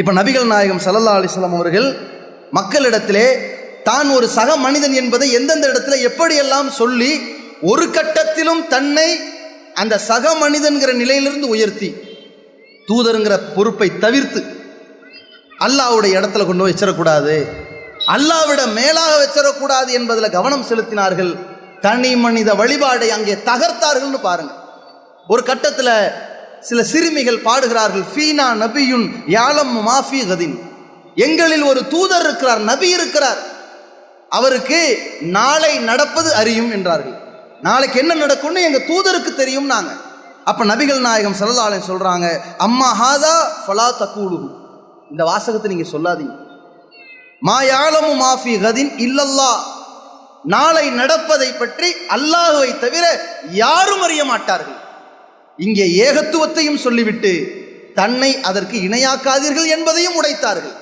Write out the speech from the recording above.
இப்போ நபிகள் நாயகம் சல்லல்லா அலிஸ்லாம் அவர்கள் மக்களிடத்திலே தான் ஒரு சக மனிதன் என்பதை எந்தெந்த இடத்துல எப்படியெல்லாம் சொல்லி ஒரு கட்டத்திலும் தன்னை அந்த சக மனிதன்கிற நிலையிலிருந்து உயர்த்தி தூதருங்கிற பொறுப்பை தவிர்த்து அல்லாஹ்வுடைய இடத்துல கொண்டு போய் வச்சிடக்கூடாது. அல்லாவிட மேலாக வச்சிடக்கூடாது என்பதில் கவனம் செலுத்தினார்கள். தனி மனித வழிபாடை அங்கே தகர்த்தார்கள்னு பாருங்க. ஒரு கட்டத்தில் சில சிறுமிகள் பாடுகிறார்கள் ஃபீனா நபியுன் யாலம் மாஃபி கதின். எங்களில் ஒரு தூதர் இருக்கிறார் நபி இருக்கிறார். அவருக்கு நாளை நடப்பது அறியும் என்றார்கள். நாளைக்கு என்ன நடக்கும்னு எங்கள் தூதருக்கு தெரியும் நாங்கள் அப்போ நபிகள் நாயகம் சரதாலயம் சொல்கிறாங்க அம்மா ஹாதா ஃபலா தக்கூலு இந்த வாசகத்தை நீங்கள் சொல்லாதீங்க. மா யாழமு மாஃபி கதின் இல்லல்லா நாளை நடப்பதை பற்றி அல்லாஹுவை தவிர யாரும் அறிய மாட்டார்கள். இங்கே ஏகத்துவத்தையும் சொல்லிவிட்டு தன்னை அதற்கு இணையாக்காதீர்கள் என்பதையும் உடைத்தார்கள்.